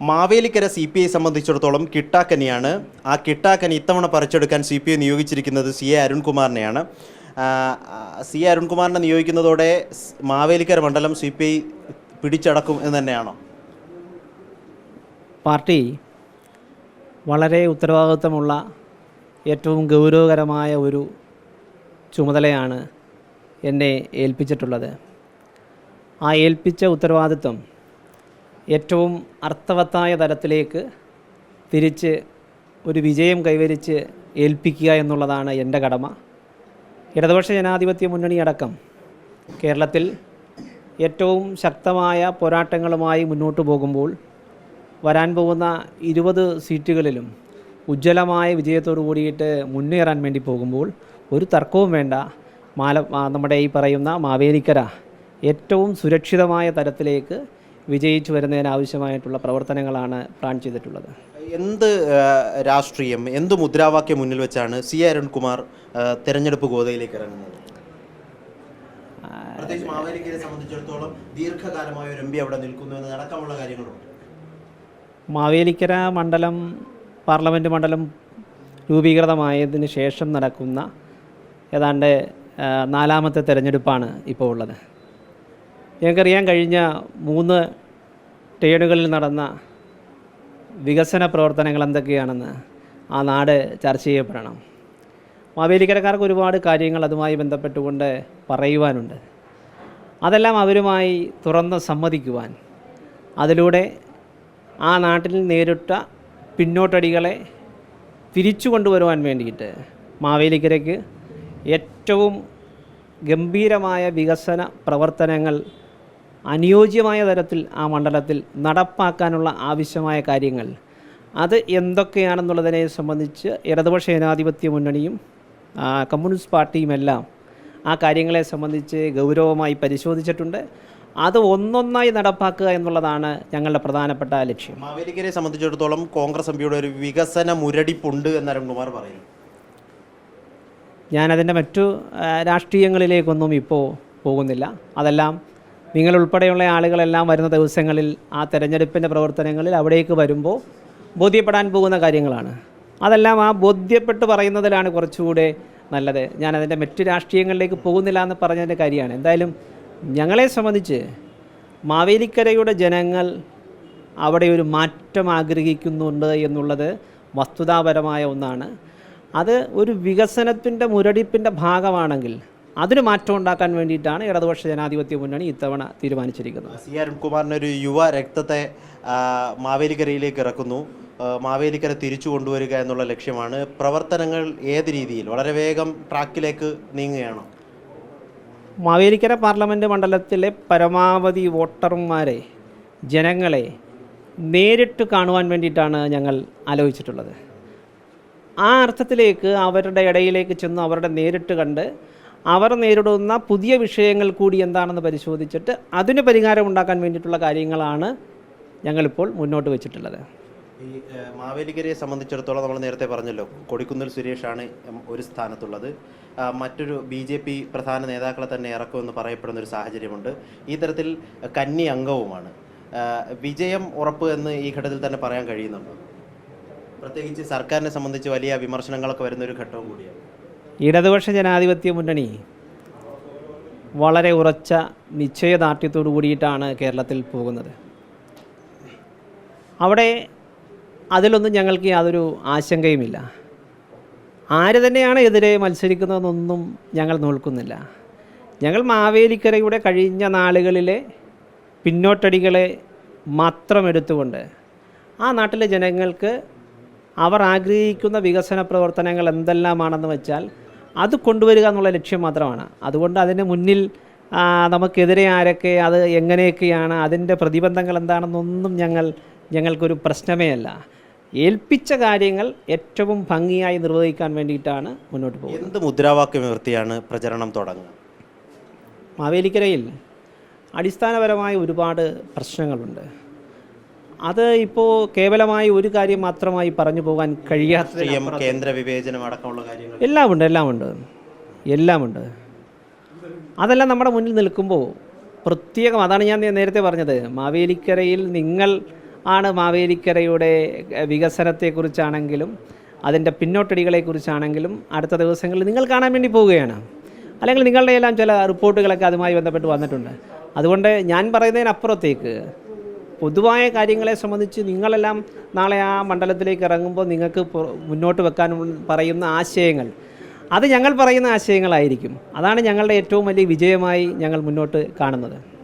Mavelikkara C P I സംബന്ധിച്ചിടത്തോളം കിട്ടാക്കനിയാണ്. ആ കിട്ടാക്കനി ഇത്തവണ പറിച്ചെടുക്കാൻ സി പി ഐ നിയോഗിച്ചിരിക്കുന്നത് സി എ അരുൺകുമാറിനെയാണ്. സി എ അരുൺകുമാറിനെ നിയോഗിക്കുന്നതോടെ മാവേലിക്കര മണ്ഡലം സി പി ഐ പിടിച്ചടക്കും എന്ന് തന്നെയാണോ? പാർട്ടി വളരെ ഉത്തരവാദിത്വമുള്ള ഏറ്റവും ഗൗരവകരമായ ഒരു ചുമതലയാണ് എന്നെ ഏൽപ്പിച്ചിട്ടുള്ളത്. ആ ഏൽപ്പിച്ച ഉത്തരവാദിത്വം ഏറ്റവും അർത്ഥവത്തായ തലത്തിലേക്ക് തിരിച്ച് ഒരു വിജയം കൈവരിച്ച് ഏൽപ്പിക്കുക എന്നുള്ളതാണ് എന്റെ കടമ. ഇടതുപക്ഷ ജനാധിപത്യ മുന്നണി അടക്കം കേരളത്തിൽ ഏറ്റവും ശക്തമായ പോരാട്ടങ്ങളുമായി മുന്നോട്ട് പോകുമ്പോൾ വരാൻ പോകുന്ന ഇരുപത് സീറ്റുകളിലും ഉജ്ജ്വലമായ വിജയത്തോടു കൂടിയിട്ട് മുന്നേറാൻ വേണ്ടി പോകുമ്പോൾ ഒരു തർക്കവും വേണ്ട. മാല നമ്മുടെ ഈ പറയുന്ന മാവേലിക്കര ഏറ്റവും സുരക്ഷിതമായ തരത്തിലേക്ക് വിജയിച്ചു വരുന്നതിനാവശ്യമായിട്ടുള്ള പ്രവർത്തനങ്ങളാണ് പ്ലാൻ ചെയ്തിട്ടുള്ളത്. എന്ത് രാഷ്ട്രീയം എന്ത് മുദ്രാവാക്യം മുന്നിൽ വെച്ചാണ് സി അരുൺകുമാർ തെരഞ്ഞെടുപ്പ് ഗോതയിലേക്ക് ഇറങ്ങുന്നത്? പ്രത്യേകിച്ച് മാവേലിക്കരെ സംബന്ധിച്ചിടത്തോളം ദീർഘകാലമായ ഒരു എം പി അവിടെ നിൽക്കുന്നു എന്ന് അടക്കമുള്ള കാര്യങ്ങളുണ്ട്. മാവേലിക്കര മണ്ഡലം പാർലമെന്റ് മണ്ഡലം രൂപീകൃതമായതിന് ശേഷം നടക്കുന്ന ഏതാണ്ട് നാലാമത്തെ തെരഞ്ഞെടുപ്പാണ് ഇപ്പോൾ ഉള്ളത്. ഞങ്ങൾക്കറിയാൻ കഴിഞ്ഞ മൂന്ന് ടേണുകളിൽ നടന്ന വികസന പ്രവർത്തനങ്ങൾ എന്തൊക്കെയാണെന്ന് ആ നാട് ചർച്ച ചെയ്യപ്പെടണം. മാവേലിക്കരക്കാർക്ക് ഒരുപാട് കാര്യങ്ങൾ അതുമായി ബന്ധപ്പെട്ടുകൊണ്ട് പറയുവാനുണ്ട്. അതെല്ലാം അവരുമായി തുറന്ന് സമ്മതിക്കുവാൻ അതിലൂടെ ആ നാട്ടിൽ നേരിട്ട പിന്നോട്ടടികളെ തിരിച്ചു കൊണ്ടുവരുവാൻ വേണ്ടിയിട്ട് മാവേലിക്കരയ്ക്ക് ഏറ്റവും ഗംഭീരമായ വികസന പ്രവർത്തനങ്ങൾ അനുയോജ്യമായ തരത്തിൽ ആ മണ്ഡലത്തിൽ നടപ്പാക്കാനുള്ള ആവശ്യമായ കാര്യങ്ങൾ. അത് എന്തൊക്കെയാണെന്നുള്ളതിനെ സംബന്ധിച്ച് ഇടതുപക്ഷ ജനാധിപത്യ മുന്നണിയും കമ്മ്യൂണിസ്റ്റ് പാർട്ടിയുമെല്ലാം ആ കാര്യങ്ങളെ സംബന്ധിച്ച് ഗൗരവമായി പരിശോധിച്ചിട്ടുണ്ട്. അത് ഒന്നൊന്നായി നടപ്പാക്കുക എന്നുള്ളതാണ് ഞങ്ങളുടെ പ്രധാനപ്പെട്ട ലക്ഷ്യം. മാവേലിക്കരെ സംബന്ധിച്ചിടത്തോളം കോൺഗ്രസ് എംപിയുടെ ഒരു വികസന മുരടിപ്പുണ്ട് എന്ന് അരുൺകുമാർ പറയുന്നു. ഞാനതിന്റെ മറ്റു രാഷ്ട്രീയങ്ങളിലേക്കൊന്നും ഇപ്പോൾ പോകുന്നില്ല. അതെല്ലാം നിങ്ങളുൾപ്പെടെയുള്ള ആളുകളെല്ലാം വരുന്ന ദിവസങ്ങളിൽ ആ തെരഞ്ഞെടുപ്പിന്റെ പ്രവർത്തനങ്ങളിൽ അവിടേക്ക് വരുമ്പോൾ ബോധ്യപ്പെടാൻ പോകുന്ന കാര്യങ്ങളാണ്. അതെല്ലാം ആ ബോധ്യപ്പെട്ട് പറയുന്നതിലാണ് കുറച്ചുകൂടെ നല്ലത്. ഞാൻ അതിന്റെ മറ്റു രാഷ്ട്രീയങ്ങളിലേക്ക് പോകുന്നില്ല എന്ന് പറഞ്ഞതിന്റെ കാര്യമാണ്. എന്തായാലും ഞങ്ങളെ സംബന്ധിച്ച് മാവേലിക്കരയുടെ ജനങ്ങൾ അവിടെ ഒരു മാറ്റം ആഗ്രഹിക്കുന്നുണ്ട് എന്നുള്ളത് വസ്തുതാപരമായ ഒന്നാണ്. അത് ഒരു വികസനത്തിന്റെ മുരടിപ്പിന്റെ ഭാഗമാണെങ്കിൽ അതിന് മാറ്റം ഉണ്ടാക്കാൻ വേണ്ടിയിട്ടാണ് ഇടതുപക്ഷ ജനാധിപത്യ മുന്നണി ഇത്തവണ തീരുമാനിച്ചിരിക്കുന്നത്. സി അരുൺകുമാറിന് ഒരു യുവ രക്തത്തെ മാവേലിക്കരയിലേക്ക് ഇറക്കുന്നു. മാവേലിക്കര തിരിച്ചു കൊണ്ടുവരിക എന്നുള്ള ലക്ഷ്യമാണ്. പ്രവർത്തനങ്ങൾ ഏത് രീതിയിൽ? വളരെ വേഗം ട്രാക്കിലേക്ക് നീങ്ങുകയാണ്? മാവേലിക്കര പാർലമെന്റ് മണ്ഡലത്തിലെ പരമാവധി വോട്ടർമാരെ ജനങ്ങളെ നേരിട്ട് കാണുവാൻ വേണ്ടിയിട്ടാണ് ഞങ്ങൾ ആലോചിച്ചിട്ടുള്ളത്. ആ അർത്ഥത്തിലേക്ക് അവരുടെ ഇടയിലേക്ക് ചെന്ന് അവരുടെ നേരിട്ട് കണ്ട് അവർ നേരിടുന്ന പുതിയ വിഷയങ്ങൾ കൂടി എന്താണെന്ന് പരിശോധിച്ചിട്ട് അതിന് പരിഹാരം ഉണ്ടാക്കാൻ വേണ്ടിയിട്ടുള്ള കാര്യങ്ങളാണ് ഞങ്ങളിപ്പോൾ മുന്നോട്ട് വെച്ചിട്ടുള്ളത്. ഈ മാവേലിക്കരയെ സംബന്ധിച്ചിടത്തോളം നമ്മൾ നേരത്തെ പറഞ്ഞല്ലോ കൊടിക്കുന്നിൽ സുരേഷാണ് ഒരു സ്ഥാനത്തുള്ളത്. മറ്റൊരു ബി ജെ പി പ്രധാന നേതാക്കളെ തന്നെ ഇറക്കുമെന്ന് പറയപ്പെടുന്ന ഒരു സാഹചര്യമുണ്ട്. ഈ തരത്തിൽ കന്നി അംഗവുമാണ്. വിജയം ഉറപ്പ് എന്ന് ഈ ഘട്ടത്തിൽ തന്നെ പറയാൻ കഴിയുന്നുണ്ട്? പ്രത്യേകിച്ച് സർക്കാരിനെ സംബന്ധിച്ച് വലിയ വിമർശനങ്ങളൊക്കെ വരുന്ന ഒരു ഘട്ടവും കൂടിയാണ്. ഇടതുപക്ഷ ജനാധിപത്യ മുന്നണി വളരെ ഉറച്ച നിശ്ചയദാർഢ്യത്തോടു കൂടിയിട്ടാണ് കേരളത്തിൽ പോകുന്നത്. അവിടെ അതിലൊന്നും ഞങ്ങൾക്ക് യാതൊരു ആശങ്കയുമില്ല. ആര് തന്നെയാണ് എതിരെ മത്സരിക്കുന്നതെന്നൊന്നും ഞങ്ങൾ നോൽക്കുന്നില്ല. ഞങ്ങൾ മാവേലിക്കരയുടെ കഴിഞ്ഞ നാളുകളിലെ പിന്നോട്ടടികളെ മാത്രം എടുത്തുകൊണ്ട് ആ നാട്ടിലെ ജനങ്ങൾക്ക് അവർ ആഗ്രഹിക്കുന്ന വികസന പ്രവർത്തനങ്ങൾ എന്തെല്ലാമാണെന്ന് വെച്ചാൽ അത് കൊണ്ടുവരിക എന്നുള്ള ലക്ഷ്യം മാത്രമാണ്. അതുകൊണ്ട് അതിന് മുന്നിൽ നമുക്കെതിരെ ആരൊക്കെ അത് എങ്ങനെയൊക്കെയാണ് അതിന്റെ പ്രതിബന്ധങ്ങൾ എന്താണെന്നൊന്നും ഞങ്ങൾ ഞങ്ങൾക്കൊരു പ്രശ്നമേ അല്ല. ഏൽപ്പിച്ച കാര്യങ്ങൾ ഏറ്റവും ഭംഗിയായി നിർവഹിക്കാൻ വേണ്ടിയിട്ടാണ് മുന്നോട്ട് പോകുന്നത്. എന്ത് മുദ്രാവാക്യം ഉയർത്തിയാണ് പ്രചരണം തുടങ്ങുക? മാവേലിക്കരയിൽ അടിസ്ഥാനപരമായ ഒരുപാട് പ്രശ്നങ്ങളുണ്ട്. അത് ഇപ്പോൾ കേവലമായി ഒരു കാര്യം മാത്രമായി പറഞ്ഞു പോകാൻ കഴിയാത്ത കേന്ദ്ര വിവേചനം അടക്കമുള്ള കാര്യങ്ങൾ. എല്ലാമുണ്ട് എല്ലാമുണ്ട്. എല്ലാമുണ്ട്. അതെല്ലാം നമ്മുടെ മുന്നിൽ നിൽക്കുമ്പോൾ പ്രത്യേകം അതാണ് ഞാൻ നേരത്തെ പറഞ്ഞത്. മാവേലിക്കരയിൽ നിങ്ങൾ ആണ് മാവേലിക്കരയുടെ വികസനത്തെക്കുറിച്ചാണെങ്കിലും അതിന്റെ പിന്നോട്ടടികളെക്കുറിച്ചാണെങ്കിലും അടുത്ത ദിവസങ്ങളിൽ നിങ്ങൾ കാണാൻ വേണ്ടി പോവുകയാണ്. അല്ലെങ്കിൽ നിങ്ങളുടെ എല്ലാം ചില റിപ്പോർട്ടുകളൊക്കെ അതുമായി ബന്ധപ്പെട്ട് വന്നിട്ടുണ്ട്. അതുകൊണ്ട് ഞാൻ പറയുന്നതിനപ്പുറത്തേക്ക് പൊതുവായ കാര്യങ്ങളെ സംബന്ധിച്ച് നിങ്ങളെല്ലാം നാളെ ആ മണ്ഡലത്തിലേക്ക് ഇറങ്ങുമ്പോൾ നിങ്ങൾക്ക് മുന്നോട്ട് വെക്കാൻ പറയുന്ന ആശയങ്ങൾ. അത് ഞങ്ങൾ പറയുന്ന ആശയങ്ങളായിരിക്കും. അതാണ് ഞങ്ങളുടെ ഏറ്റവും വലിയ വിജയമായി ഞങ്ങൾ മുന്നോട്ട് കാണുന്നത്.